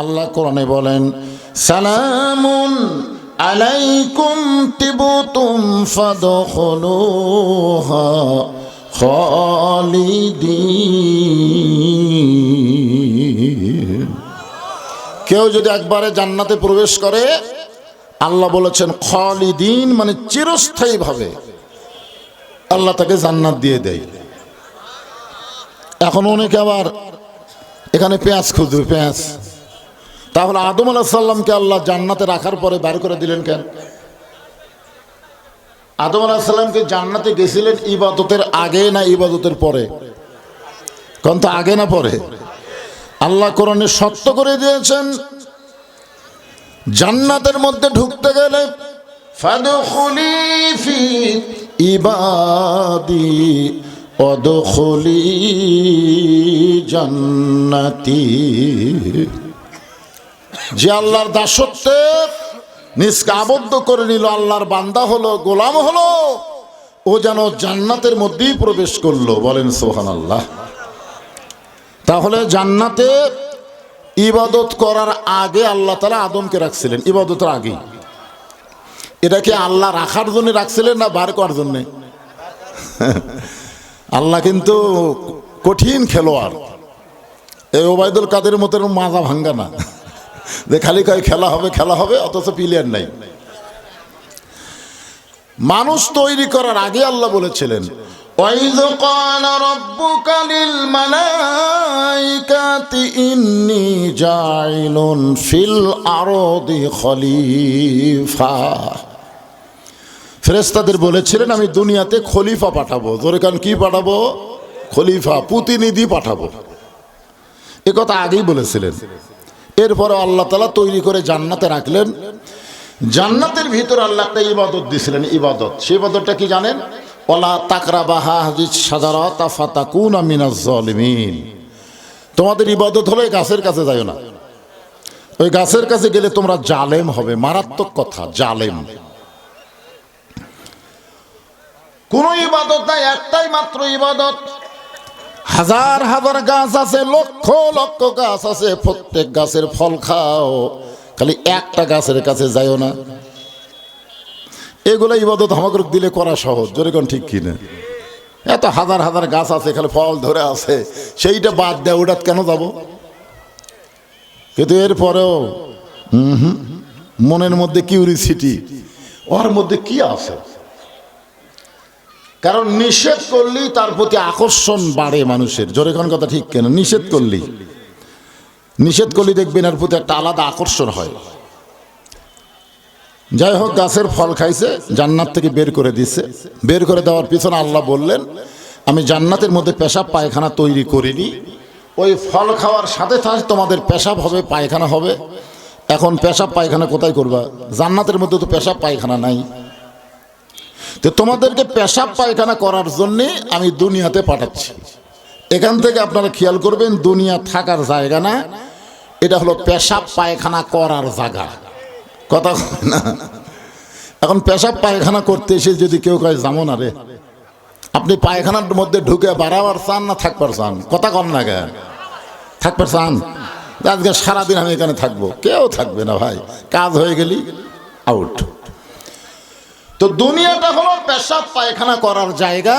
আল্লাহ কোরআনে বলেন, সালামুন আলাইকুম তিবতুম ফাদখুলুহা খালিদিন। কেউ যদি একবারে জান্নাতে প্রবেশ করে, আল্লাহ বলেছেন খালিদিন মানে চিরস্থায়ী ভাবে আল্লাহ তাকে জান্নাত দিয়ে দেয়। এখন অনেকে আবার এখানে পেঁয়াজ খুঁজবে, পেঁয়াজ। তাহলে আদম আলাহ সাল্লামকে আল্লাহ জান্নাতে রাখার পরে বার করে দিলেন কেন? আদম আলাহ সাল্লামকে জান্নাতে গেছিলেন ইবাদতের আগে না ইবাদতের পরে? কোন তো আগে না পরে? আল্লাহ কোরআনে সত্য করে দিয়েছেন, জান্নাতের মধ্যে ঢুকতে গেলে ইবাদি অদখলি জান্নাতি। যে আল্লাহর দাসত্বে নিজকে আবদ্ধ করে নিল, আল্লাহর বান্দা হলো, গোলাম হলো, ও যেন জান্নাতের মধ্যেই প্রবেশ করল। বলেন সোহান আল্লাহ তাহলে জান্নাতে ইবাদত করার আগে আল্লাহ তালা আদমকে রাখছিলেন। ইবাদতের আগেই। এটা কি আল্লাহ রাখার জন্য রাখছিলেন না বার করার জন্যে? আল্লাহ কিন্তু কঠিন খেলোয়াড়। এই ওবায়দুল কাদের মতো এরকম মাজা ভাঙ্গা না। যে খালি কয় খেলা হবে খেলা হবে অথচ প্লেয়ার নাই মানুষ তৈরি করার আগে আল্লাহ বলেছিলেন وَإِذْ قَالَ رَبُّكَ لِلْمَلَائِكَةِ إِنِّي جَاعِلٌ فِي الْأَرْضِ خَلِيفَةً ফেরেস্তাদের বলেছিলেন আমি দুনিয়াতে খলিফা পাঠাবো জোরে কান কি পাঠাবো খলিফা প্রতিনিধি পাঠাবো এ কথা আগেই বলেছিলেন এরপরে আল্লাহ তালা তৈরি করে জান্নাতে রাখলেন। জান্নাতের ভিতর আল্লাহ একটা ইবাদত দিছিলেন, ইবাদত। সেই ইবাদতটা কি জানেন? ওলা তাকরা বাহা হাজিজ সাজারত ফাতাকুন আমিনাজ জলিমিন। তোমাদের ইবাদত হলো গাছের কাছে যাও না। ওই গাছের কাছে গেলে তোমরা জালেম হবে, মারাত্মক কথা, জালেম। কোন ইবাদত নাই একটাই মাত্র ইবাদত। হাজার হাজার গাছ আছে, লক্ষ লক্ষ গাছ আছে, প্রত্যেক গাছের ফল খাও। খালি একটা গাছের কাছে যাইও না। এগুলো ইবাদত আমাকে দিলে করা সহজ। যেরকম ঠিক কিনা এত হাজার হাজার গাছ আছে, খালি ফল ধরে আছে। সেইটা বাদ দেয় ওটা কেন যাব? কিন্তু এরপরেও হুম, মনের মধ্যে কিউরিসিটি ওর মধ্যে কি আছে? কারণ নিষেধ করলেই তার প্রতি আকর্ষণ বাড়ে মানুষের। জোরে কোন কথা ঠিক কেন? নিষেধ করলেই। নিষেধ করলেই দেখবেন এর প্রতি একটা আলাদা আকর্ষণ হয়। যাই হোক, গাছের ফল খাইছে, জান্নাত থেকে বের করে দিছে। বের করে দেওয়ার পিছনে আল্লাহ বললেন, আমি জান্নাতের মধ্যে পেশাব পায়খানা তৈরি করিনি। ওই ফল খাওয়ার সাথে সাথে তোমাদের পেশাব হবে, পায়খানা হবে। এখন পেশাব পায়খানা কোথায় করবা? জান্নাতের মধ্যে তো পেশাব পায়খানা নাই। তো তোমাদেরকে পেশাব পায়খানা করার জন্যে আমি দুনিয়াতে পাঠাচ্ছি। এখান থেকে আপনারা খেয়াল করবেন, দুনিয়া থাকার জায়গা না, এটা হলো পেশাব পায়খানা করার জায়গা। কথা না? এখন পেশাব পায়খানা করতে এসে যদি কেউ কয়, যাব না রে। আপনি পায়খানার মধ্যে ঢুকে বাড়াবার চান না, থাকবার চান? কথা কম না গে থাকবার চান? আজকে সারাদিন আমি এখানে থাকব। কেউ থাকবে না ভাই। কাজ হয়ে গেলি আউট তো দুনিয়াটা হলো পেশাব, পায়খানা করার জায়গা।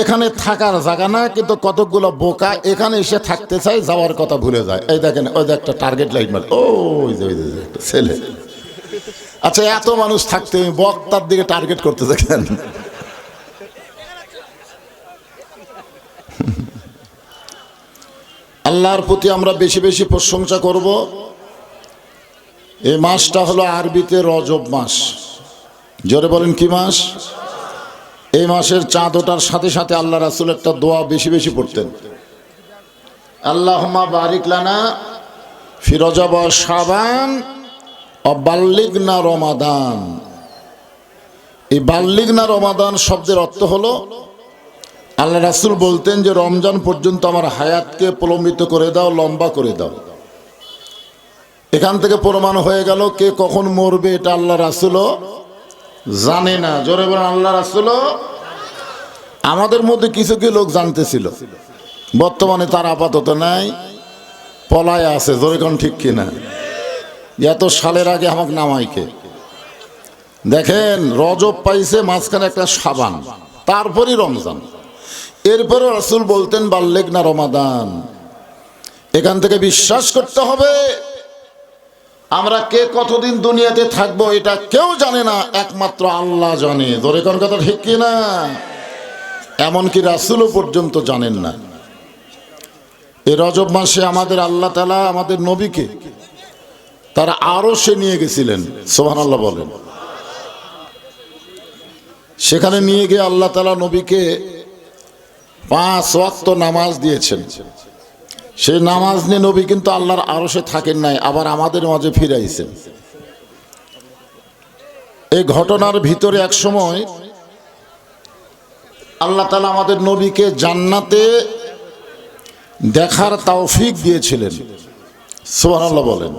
এখানে থাকার জায়গা না, কিন্তু কতকগুলো বোকা এখানে এসে থাকতে চাই যাওয়ার কথা ভুলে যায়। এই দেখেন, ওই যে একটা টার্গেট লাইট ও ওই যে ওই যে একটা ছেলে। আচ্ছা এত মানুষ থাকতে বক্তার দিকে টার্গেট করতে দেখেন আল্লাহর প্রতি আমরা বেশি বেশি প্রশংসা করব। এই মাসটা হলো আরবিতে রজব মাস। জোরে বলেন, কি মাস? এই মাসের চাঁদ ওঠার সাথে সাথে আল্লাহ রাসুল একটা দোয়া বেশি বেশি পড়তেন। আল্লাহমা বারিক লানা ফিরোজাব সাবান অবাল্লিগনা রমাদান। এই বাল্লিগনা রমাদান শব্দের অর্থ হলো, আল্লাহ রাসুল বলতেন যে, রমজান পর্যন্ত আমার হায়াতকে প্রলম্বিত করে দাও, লম্বা করে দাও। এখান থেকে প্রমাণ হয়ে গেল কে কখন মরবে এটা আল্লাহ রাসুলও জানে না। জোরে বলেন, আল্লাহ রাসুল। আমাদের মধ্যে কিছু কি লোক জানতেছিল। বর্তমানে তার আপাতত নাই, পলায় আছে, জোরে কোন ঠিক কিনা? এত সালের আগে আমাকে নামাইকে দেখেন, রজব পাইছে মাঝখানে একটা সাবান, তারপরই রমজান। এরপরে রসুল বলতেন বাল্লেক না রমাদান। এখান থেকে বিশ্বাস করতে হবে। আমরা কে কতদিন দুনিয়াতে থাকব এটা কেউ জানে না, একমাত্র আল্লাহ জানে। ধরে কোন কথা ঠিক কিনা? এমনকি রাসুলও পর্যন্ত জানেন না। এ রজব মাসে আমাদের আল্লাহ তালা আমাদের নবীকে, তারা আরও সে নিয়ে গেছিলেন সোহান আল্লাহ বলেন। সেখানে নিয়ে গিয়ে আল্লাহ তালা নবীকে পাঁচ ওয়াক্ত নামাজ দিয়েছেন। সেই নামাজ নিয়ে নবী কিন্তু আল্লাহর আরশে থাকেন নাই, আবার আমাদের মাঝে ফিরাইছেন এই ঘটনার ভিতরে এক সময় আল্লাহ তালা আমাদের নবীকে জান্নাতে দেখার তাওফিক দিয়েছিলেন। সুবহানাল্লাহ বলেন।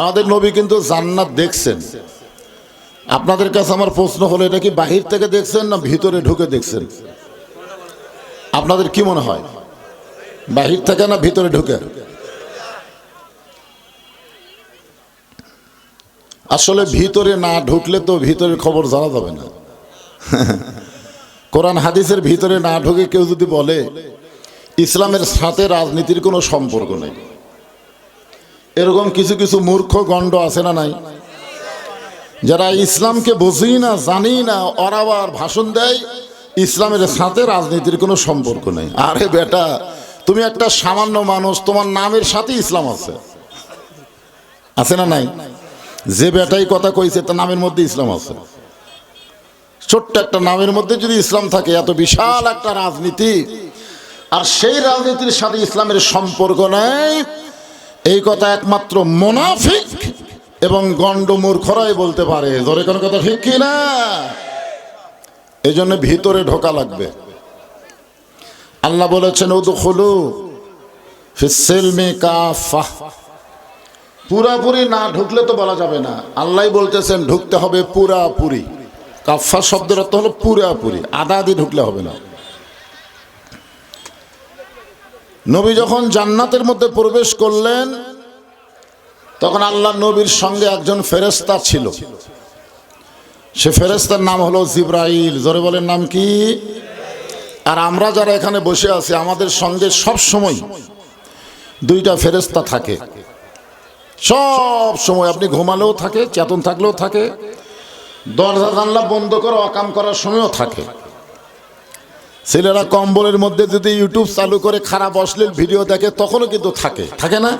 আমাদের নবী কিন্তু জান্নাত দেখছেন। আপনাদের কাছে আমার প্রশ্ন হলো, এটা কি বাহির থেকে দেখছেন না ভিতরে ঢুকে দেখছেন? আপনাদের কি মনে হয়? বাহির থেকে না ভিতরে ঢুকে? আসলে ভিতরে না ঢুকলে তো ভিতরের খবর জানা যাবে না। কোরআন হাদিসের ভিতরে না ঢুকে কেউ যদি বলে, ইসলামের সাথে রাজনীতির কোনো সম্পর্ক নেই। এরকম কিছু কিছু মূর্খ গণ্ড আছে না নাই? যারা ইসলামকে বুঝি না, জানি না ওরা আবার ভাষণ দেয়, ইসলামের সাথে রাজনীতির কোনো সম্পর্ক নেই। আরে বেটা তুমি একটা সামান্য মানুষ, তোমার নামের সাথে ইসলাম আছে। আছে না নাই? যে বেটাই কথা কইছে, তার নামের মধ্যে ইসলাম আছে। ছোট্ট একটা নামের মধ্যে যদি ইসলাম থাকে, এত বিশাল একটা রাজনীতি। আর সেই রাজনীতির সাথে ইসলামের সম্পর্ক নেই। এই কথা একমাত্র মোনাফিক এবং গণ্ড মূর্খরাই বলতে পারে। ধরে কোনো কথা ঠিক কি না এই জন্য ভিতরে ঢোকা লাগবে। আল্লাহ বলেছেন, উদুখুলু ফিসেলমে কাফা পুরাপুরি না ঢুকলে তো বলা যাবে না। আল্লাহ বলতেছেন, ঢুকতে হবে পুরাপুরি। কাফা শব্দের অর্থ হলো পুরাপুরি, আদা আদি ঢুকলে হবে না। নবী যখন জান্নাতের মধ্যে প্রবেশ করলেন, তখন আল্লাহ নবীর সঙ্গে একজন ফেরেস্তা ছিল। সে ফেরেস্তার নাম হলো জিব্রাইল। জোরে বলেন, নাম কি? আর আমরা যারা এখানে বসে আছি, আমাদের সঙ্গে সব সময় দুইটা ফেরেস্তা থাকে। সব সময় আপনি ঘুমালেও থাকে, চেতন থাকলেও থাকে, দরজা জানলা বন্ধ করে, অকাম করার সময়ও থাকে। ছেলেরা কম্বলের মধ্যে যদি ইউটিউব চালু করে খারাপ, অশ্লীল ভিডিও দেখে, তখনও কিন্তু থাকে। থাকে না?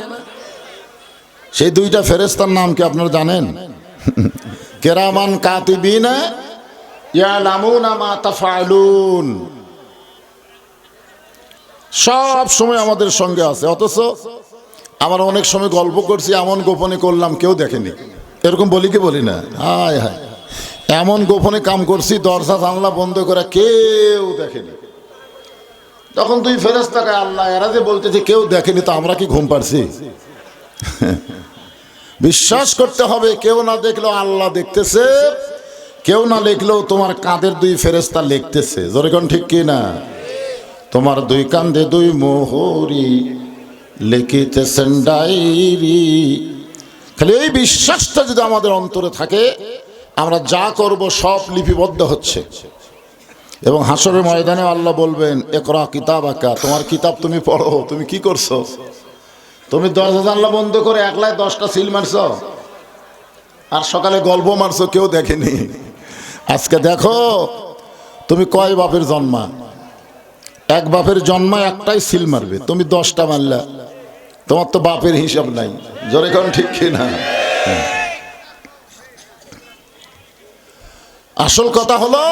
সেই দুইটা ফেরেস্তার নাম কি আপনারা জানেন? কেরামান কাতিবিনা ইয়ালামুনা মা তাফালুন। সব সময় আমাদের সঙ্গে আছে। অথচ আমার অনেক সময় গল্প করছি, এমন গোপনে করলাম, কেউ দেখেনি। এরকম বলি কি বলি না? হায় হায়। এমন গোপনে কাম করছি, দরজা, জানলা বন্ধ করে কেউ দেখেনি। তখন তুই ফেরস তাকায় আল্লাহ এরা যে বলতেছে কেউ দেখেনি, তো আমরা কি ঘুম পারছি বিশ্বাস করতে হবে, কেউ না দেখলেও আল্লাহ দেখতেছে, কেউ না লিখলেও তোমার কাঁধের দুই ফেরেস্তা লিখতেছে। জোরেকন ঠিক কি না? তোমার দুই কান্ধে দুই মোহরি লিখিতেছেন ডায়েরি খালি এই বিশ্বাসটা যদি আমাদের অন্তরে থাকে, আমরা যা করব সব লিপিবদ্ধ হচ্ছে। এবং হাসরের ময়দানে আল্লাহ বলবেন, একরা কিতাব আঁকা তোমার কিতাব তুমি পড়ো, তুমি কি করছ? তুমি দরজা জানলা বন্ধ করে একলাই দশটা সিল মারছ। আর সকালে গল্প মারছো, কেউ দেখেনি। আজকে দেখো, তুমি কয় বাপের জন্মা? এক বাপের জন্মা একটাই সিল মারবে, তুমি দশটা মারলা। তোমার তো বাপের হিসাব নাই, জোরে কারণ ঠিক কি না আসল কথা হলো,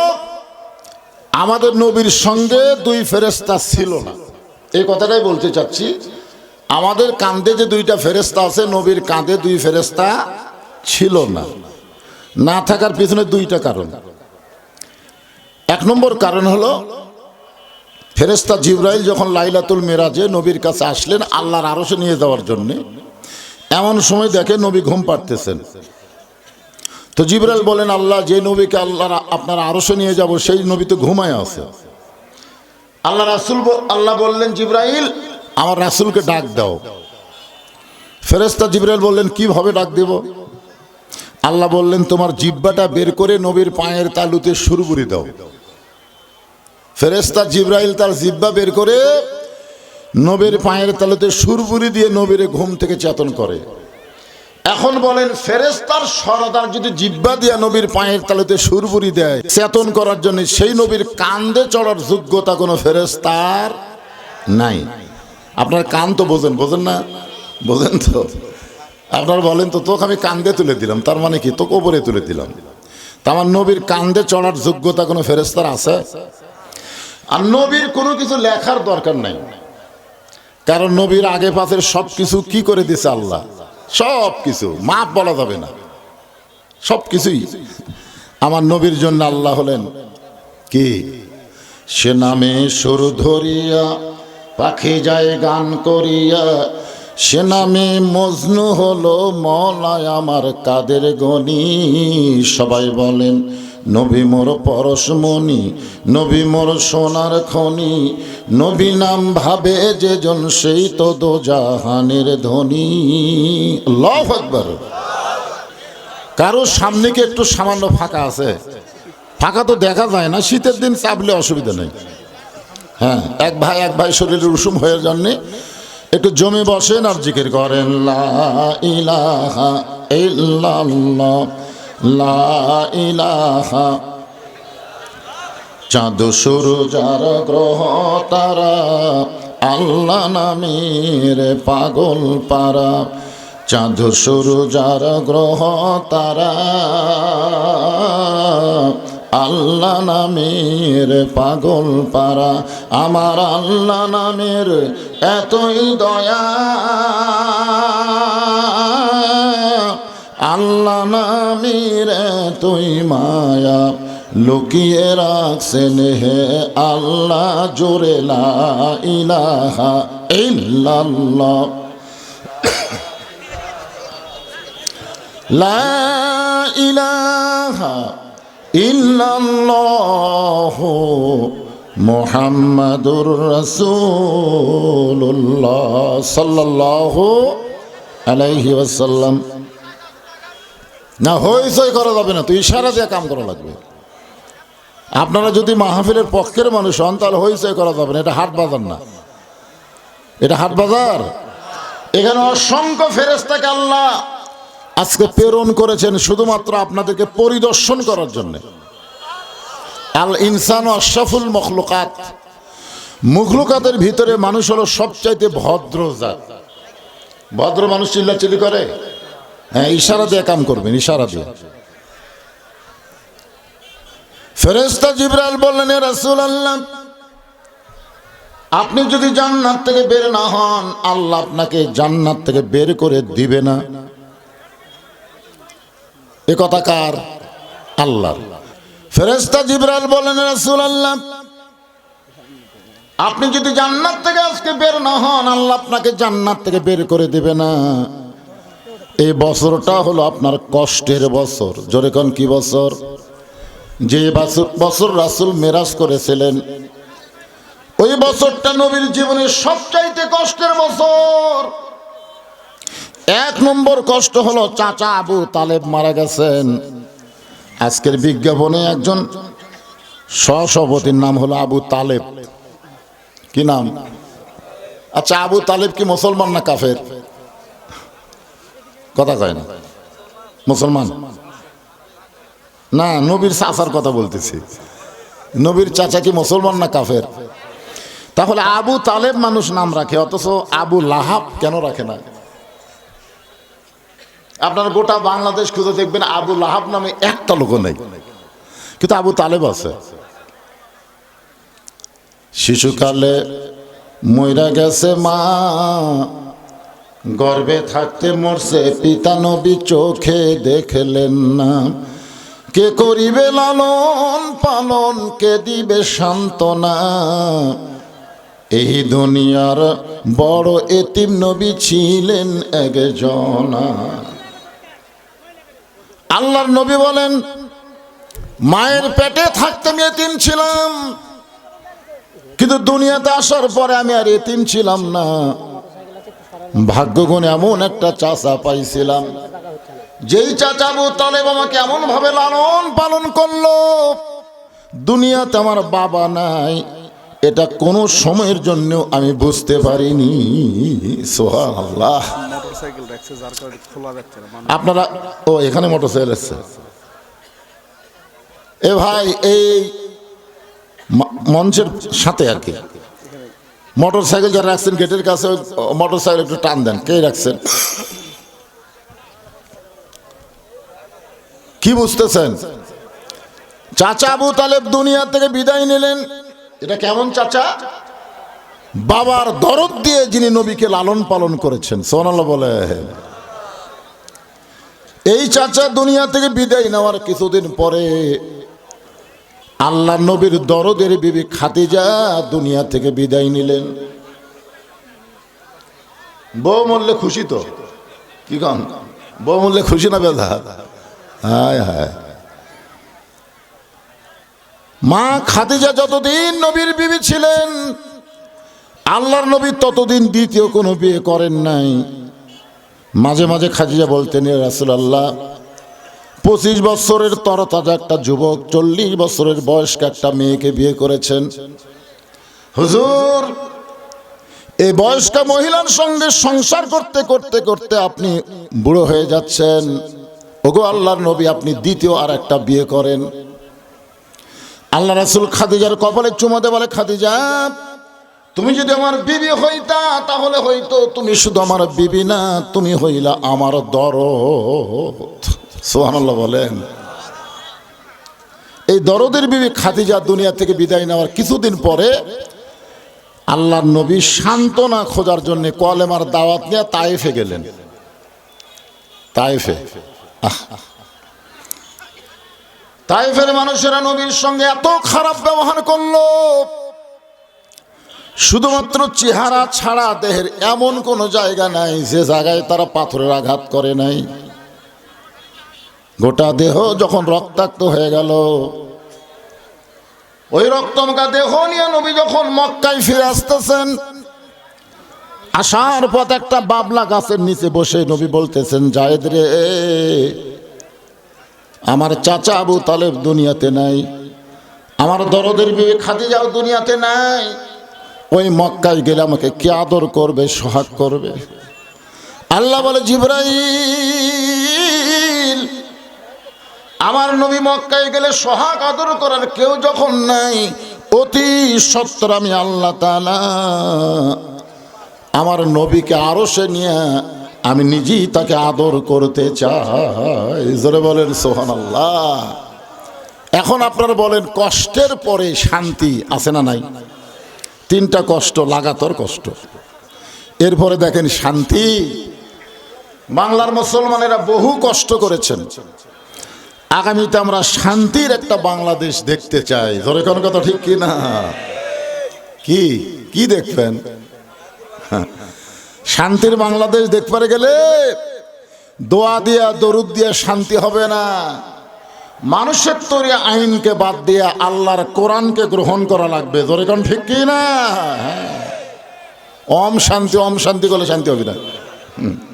আমাদের নবীর সঙ্গে দুই ফেরেস্তা ছিল না। এই কথাটাই বলতে চাচ্ছি, আমাদের কাঁধে যে দুইটা ফেরেস্তা আছে, নবীর কাঁধে দুই ফেরেস্তা ছিল না। না থাকার পিছনে দুইটা কারণ। এক নম্বর কারণ হলো ফেরেস্তা জিব্রাইল যখন লাইলাতুল মেরাজে নবীর কাছে আসলেন আল্লাহর আরশে নিয়ে যাওয়ার জন্য, এমন সময় দেখে নবী ঘুম পাড়তেছেন। তো জিব্রাইল বলেন, আল্লাহ, যে নবীকে আল্লাহ আপনার আরশে নিয়ে যাব, সেই নবী তো ঘুমায় আছে। আল্লাহ রাসুল আল্লাহ বললেন, জিব্রাইল, আমার রাসুলকে ডাক দাও। ফেরেস্তা জিব্রাইল বললেন, কীভাবে ডাক দেব? আল্লাহ বললেন, তোমার জিব্বাটা বের করে নবীর পায়ের তালুতে সুরবুরি দাও। ফেরেস্তা জিব্রাইল তার জিব্বা বের করে নবীর পায়ের তালুতে সুরবুরি দিয়ে নবীর ঘুম থেকে চেতন করে। এখন বলেন ফেরেস্তার সরদার যদি জিব্বা দিয়া নবীর পায়ের তালুতে সুরবুরি দেয়, চেতন করার জন্য সেই নবীর কান্দে চড়ার যোগ্যতা কোনো ফেরেস্তার নাই। আপনার কান তো বোঝেন বোঝেন না? বোঝেন তো? আপনার বলেন তো, তোকে আমি কান্দে তুলে দিলাম, তার মানে কি? তোকে ওপরে তুলে দিলাম। তা আমার নবীর কান্দে চড়ার যোগ্যতা কোনো ফেরেস্তার আছে? আর নবীর কোনো কিছু লেখার দরকার নাই। কারণ নবীর আগে পাশের সব কিছু কি করে দিছে আল্লাহ? সব কিছু মাপ বলা যাবে না। সব কিছুই আমার নবীর জন্য আল্লাহ হলেন কি? সে নামে সুর ধরিয়া, পাখি যায় গান করিয়া। সে নামে মজনু হলো মলায় আমার কাদের গনি। সবাই বলেন নবী মোর পরশমণি নবী মোর সোনার খনি। নবী নাম ভাবে যে জন সেই তো দো জাহানের ধনী। লভ একবার কারও সামনে কি একটু সামান্য ফাঁকা আছে? ফাঁকা তো দেখা যায় না, শীতের দিন চাপলে অসুবিধা নেই। হ্যাঁ এক ভাই এক ভাই শরীরে উষুম হয়ে জন্যে একটু জমে বসেন আর জিকির করেন, লা ইলাহা ইল্লাল্লাহ। লা ইলাহা। চাঁদ সূর্য যার গ্রহ তারা, আল্লাহ নামের পাগল পারা। চাঁদ সূর্য যার গ্রহ তারা, আল্লাহ নামের পাগল পারা। আমার আল্লাহ নামের এতই দয়া। আল্লাহ নামের তুই মায়া লুকিয়ে রাখছেন হে আল্লাহ জোরে ইলাহা ইল্লাল্লাহ। লা ইলাহা মুহাম্মাদুর রাসূলুল্লাহ সাল্লাল্লাহু আলাইহি ওয়াসাল্লাম। না, হইচই করা যাবে না, তো ইশারা দিয়ে কাম করা লাগবে। আপনারা যদি মাহফিলের পক্ষের মানুষ হন, তাহলে হইচই করা যাবে না, এটা হাট বাজার না। এটা হাট বাজার। এখানে অসংখ্য ফেরেস্তাকে আল্লাহ আজকে প্রেরণ করেছেন শুধুমাত্র আপনাদেরকে পরিদর্শন করার জন্য। আল ইনসান আশরাফুল মখলুকাত। মুখলুকাতের ভিতরে মানুষ হলো সবচাইতে ভদ্র জাত। ভদ্র মানুষ চিল্লাচিল্লি করে? হ্যাঁ ইশারা দিয়ে কাম করবেন, ইশারা দিয়ে। ফেরেস্তা জিবরাল বললেন রাসুল আল্লাহ আপনি যদি জান্নাত থেকে বের না হন, আল্লাহ আপনাকে জান্নাত থেকে বের করে দিবে না। এ কথা কার? আল্লাহ ফেরেস্তা জিবরাল বলেন রাসুল আল্লাহ আপনি যদি জান্নাত থেকে আজকে বের না হন, আল্লাহ আপনাকে জান্নাত থেকে বের করে দিবে না। এই বছরটা হলো আপনার কষ্টের বছর। কোন কি বছর? যে বছর রাসুল মেরাজ করেছিলেন, ওই বছরটা নবীর জীবনের সবচাইতে কষ্টের বছর। এক নম্বর কষ্ট হলো চাচা আবু তালেব মারা গেছেন। আজকের বিজ্ঞাপনে একজন সহসভাপতির নাম হলো আবু তালেব। কি নাম? আচ্ছা আবু তালেব কি মুসলমান না কাফের? কথা কয় না? মুসলমান? না, নবীর চাচার কথা বলতেছি। নবীর চাচা কি মুসলমান না কাফের? তাহলে আবু তালেব মানুষ নাম রাখে, অথচ আবু লাহাব কেন রাখে না? আপনার গোটা বাংলাদেশ খুঁজে দেখবেন আবু লাহাব নামে একটা লোক নেই। কিন্তু আবু তালেব আছে। শিশুকালে ময়রা গেছে মা গর্বে থাকতে মরছে পিতা নবী চোখে দেখলেন না। কে করিবে লালন পালন, কে দিবে সান্ত্বনা? এই দুনিয়ার বড় এতিম নবী ছিলেন একজনা। আল্লাহর নবী বলেন, মায়ের পেটে থাকতে আমি এতিম ছিলাম, কিন্তু দুনিয়াতে আসার পরে আমি আর এতিম ছিলাম না। ভাগ্যগুণ এমন একটা চাচা পাইছিলাম। যেই চাচা তালেব আমাকে এমন ভাবে লালন পালন করল, দুনিয়াতে আমার বাবা নাই, এটা কোনো সময়ের জন্য আমি বুঝতে পারিনি। আপনারা, ও, এখানে মোটর সাইকেল এসছে। এ ভাই, এই মঞ্চের সাথে আর কি। মোটর সাইকেল যারা রাখছেন গেটের কাছে মোটর সাইকেল একটু টান দেন। কে রাখছেন কি বুঝতেছেন? চাচা আবু তালেব দুনিয়া থেকে বিদায় নিলেন। এটা কেমন চাচা? বাবার দরদ দিয়ে যিনি নবীকে লালন পালন করেছেন সোনাল্লাহ বলে। এই চাচা দুনিয়া থেকে বিদায় নেওয়ার কিছুদিন পরে আল্লাহ নবীর দরদের বিবি খাতিজা দুনিয়া থেকে বিদায় নিলেন। বউ মরলে খুশি তো? কি কন? বউ মরলে খুশি না বেদা? হায় হায়। মা খাদিজা যতদিন নবীর বিবি ছিলেন, আল্লাহর নবী ততদিন দ্বিতীয় কোনো বিয়ে করেন নাই। মাঝে মাঝে খাদিজা বলতেন রাসুলাল্লাহ পঁচিশ বছরের তরতাজা একটা যুবক, চল্লিশ বছরের বয়স্ক একটা মেয়েকে বিয়ে করেছেন। হুজুর, এই বয়স্ক মহিলার সঙ্গে সংসার করতে করতে করতে আপনি বুড়ো হয়ে যাচ্ছেন। ওগো আল্লাহর নবী, আপনি দ্বিতীয় আর একটা বিয়ে করেন। আল্লাহ রাসুল খাদিজার কপালে চুমাতে বলে, খাদিজা, তুমি যদি আমার বিবি হইতা, তাহলে হইতো তুমি শুধু আমার বিবি না, তুমি হইলা আমার দরদ। সোহানাল্লাহ বলেন। এই দরদের বিবি খাদিজা দুনিয়া থেকে বিদায় নেওয়ার কিছুদিন পরে আল্লাহ নবী সান্ত্বনা খোঁজার জন্য কলেমার দাওয়াত নিয়ে তাইফে গেলেন। আহ। তাইফের মানুষেরা নবীর সঙ্গে এত খারাপ ব্যবহার করল। শুধুমাত্র চেহারা ছাড়া দেহের এমন কোনো জায়গা নাই যে জায়গায় তারা পাথরের আঘাত করে নাই। গোটা দেহ যখন রক্তাক্ত হয়ে গেল, ওই রক্তমকা দেহ নিয়ে নবী যখন মক্কায় ফিরে আসতেছেন, আসার পথ একটা বাবলা গাছের নিচে বসে নবী বলতেছেন, জায়েদ রে, আমার চাচা আবু তালেব দুনিয়াতে নাই, আমার দরদের বিবে খাদিজাও দুনিয়াতে নাই, ওই মক্কায় গেলে আমাকে কে আদর করবে, সোহাগ করবে? আল্লাহ বলে, জিব্রাইল আমার নবী মক্কায় গেলে সোহাগ আদর করার কেউ যখন নাই, অতি সত্তর আমি আল্লাহ আমার নবীকে আরও সে নিয়ে আমি নিজেই তাকে আদর করতে চাই। জোরে বলেন সোহান আল্লাহ এখন আপনারা বলেন, কষ্টের পরে শান্তি আছে না নাই? তিনটা কষ্ট, লাগাতর কষ্ট। এরপরে দেখেন, শান্তি। বাংলার মুসলমানেরা বহু কষ্ট করেছেন। আগামীতে আমরা শান্তির একটা বাংলাদেশ দেখতে চাই। ধরে কোন কথা ঠিক কি না? কি? কি দেখবেন? শান্তির বাংলাদেশ দেখতে গেলে দোয়া দিয়া, দরুদ দিয়া শান্তি হবে না। মানুষের তৈরি আইনকে বাদ দিয়ে আল্লাহর কোরআনকে গ্রহণ করা লাগবে। ধরে কোন ঠিক কি না? হ্যাঁ। ওম শান্তি অম শান্তি করলে শান্তি হবে না। হুম।